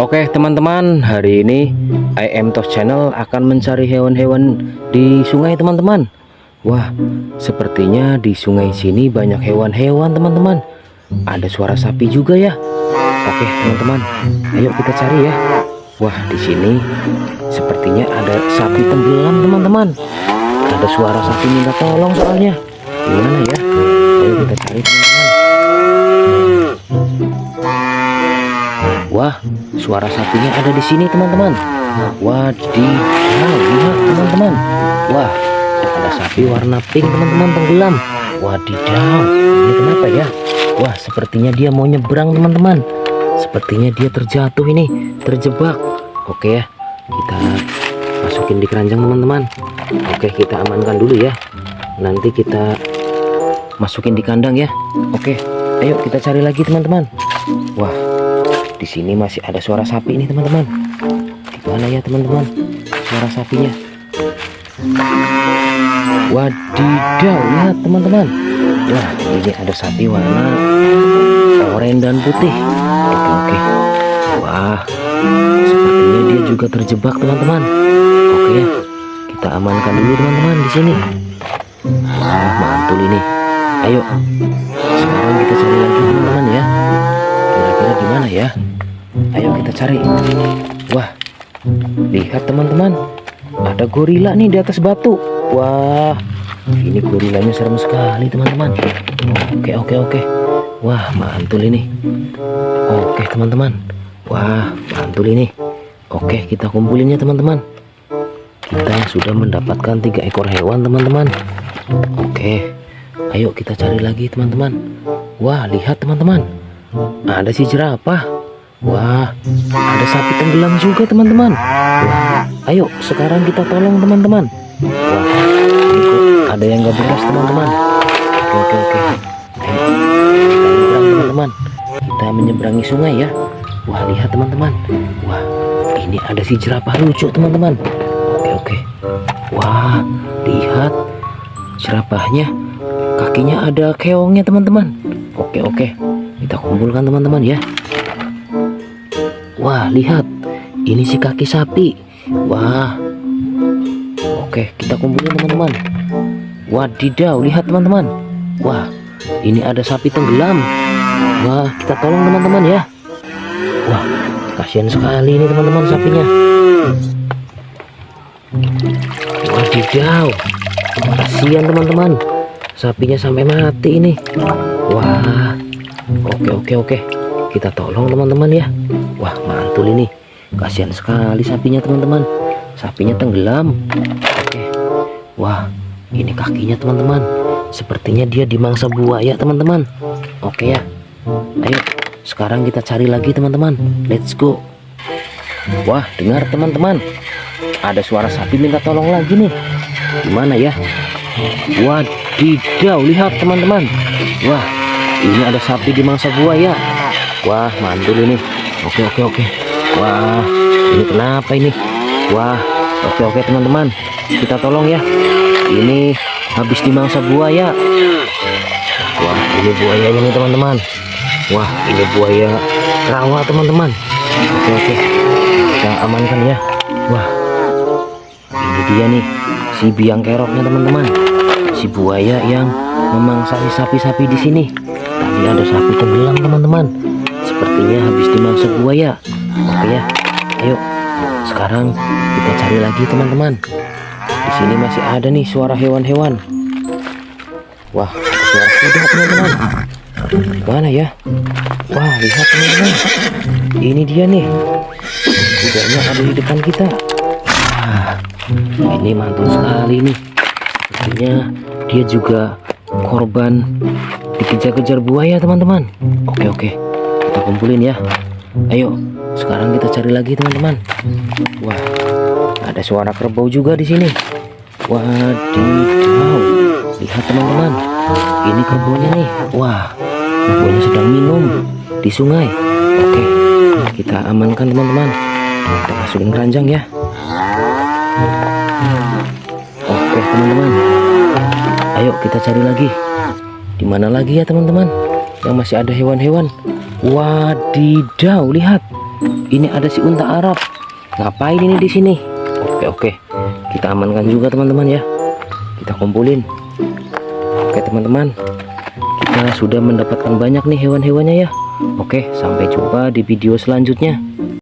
Oke teman-teman, hari ini IM Tos Channel akan mencari hewan-hewan di sungai teman-teman. Wah, sepertinya di sungai sini banyak hewan-hewan teman-teman. Ada suara sapi juga ya. Oke teman-teman, ayo kita cari ya. Wah, di sini sepertinya ada sapi tenggelam teman-teman. Ada suara sapi minta tolong soalnya. Gimana ya? Ayo kita cari teman-teman. Wah, suara sapinya ada di sini teman-teman. Wadidaw, lihat teman-teman. Wah, ada sapi warna pink teman-teman tenggelam. Wadidaw, ini kenapa ya? Wah, sepertinya dia mau nyebrang teman-teman. Sepertinya dia terjatuh ini, terjebak. Oke ya, kita masukin di keranjang teman-teman. Oke, kita amankan dulu ya. Nanti kita masukin di kandang ya. Oke, ayo kita cari lagi teman-teman. Wah, di sini masih ada suara sapi ini teman-teman. Gimana ya teman-teman? Suara sapinya. Wadidaw, lihat teman-teman. Wah, ini ada sapi warna oranye dan putih. Oke, oke. Wah, sepertinya dia juga terjebak teman-teman. Oke ya, kita amankan dulu teman-teman di sini. Wah, mantul ini. Ayo, sekarang kita cari lagi teman-teman ya. Ya? Ayo kita cari. Wah, lihat teman-teman, ada gorila nih di atas batu. Wah, ini gorilanya serem sekali teman-teman. Oke oke oke. Wah, mantul ini. Oke teman-teman. Wah, mantul ini. Oke, kita kumpulinnya teman-teman. Kita sudah mendapatkan tiga ekor hewan teman-teman. Oke, ayo kita cari lagi teman-teman. Wah, lihat teman-teman. Ada si jerapah. Wah, ada sapi tenggelam juga teman-teman. Ayo sekarang kita tolong teman-teman. Ada yang gak beres teman-teman. Oke, oke, oke. Ayo, kita teman-teman. Kita menyeberangi sungai ya. Wah, lihat teman-teman. Wah, ini ada si jerapah lucu teman-teman. Oke, oke. Wah, lihat jerapahnya. Kakinya ada keongnya teman-teman. Oke, oke. Kita kumpulkan teman-teman ya. Wah, lihat. Ini si kaki sapi. Wah. Oke, kita kumpulin teman-teman. Wadidaw, lihat teman-teman. Wah, ini ada sapi tenggelam. Wah, kita tolong teman-teman ya. Wah, kasihan sekali ini teman-teman sapinya. Wadidaw. Kasihan teman-teman. Sapinya sampai mati ini. Wah. Oke, oke, oke. Kita tolong teman-teman ya. Wah, mantul ini. Kasihan sekali sapinya teman-teman. Sapinya tenggelam. Oke. Wah, ini kakinya teman-teman. Sepertinya dia dimangsa buaya teman-teman. Oke ya. Ayo, sekarang kita cari lagi teman-teman. Let's go. Wah, dengar teman-teman. Ada suara sapi minta tolong lagi nih. Gimana ya? Wadidaw, lihat teman-teman. Wah, ini ada sapi dimangsa buaya. Wah, mantul ini. Oke, oke, oke. Wah, ini kenapa ini? Wah, oke, oke teman-teman. Kita tolong ya. Ini habis dimangsa buaya. Wah, ini buayanya nih teman-teman. Wah, ini buaya rawa teman-teman. Oke, oke. Kita amankan ya. Wah, ini dia nih si biang keroknya teman-teman. Si buaya yang memangsai sapi-sapi di sini. Tadi ada sapi tenggelam teman-teman. Sepertinya habis dimangsa buaya. Oke ya. Ayo. Sekarang kita cari lagi teman-teman. Di sini masih ada nih suara hewan-hewan. Wah, suara kuda teman-teman. Mana ya? Wah, lihat teman-teman. Ini dia nih. Kudanya ada di depan kita. Wah, ini mantul sekali nih. Sepertinya dia juga korban dikejar-kejar buaya teman-teman. Oke oke, kita kumpulin ya. Ayo, sekarang kita cari lagi teman-teman. Wah, ada suara kerbau juga di sini. Wadidaw, lihat teman-teman. Ini kerbaunya nih. Wah, kerbaunya sedang minum di sungai. Oke, kita amankan teman-teman. Kita masukin keranjang ya. Oke teman-teman, ayo kita cari lagi. Di mana lagi ya teman-teman? Yang masih ada hewan-hewan. Wadidaw, lihat. ini ada si unta Arab. Ngapain ini di sini? Oke, oke. Kita amankan juga teman-teman ya. Kita kumpulin. Oke, teman-teman. Kita sudah mendapatkan banyak nih hewan-hewannya ya. Oke, sampai jumpa di video selanjutnya.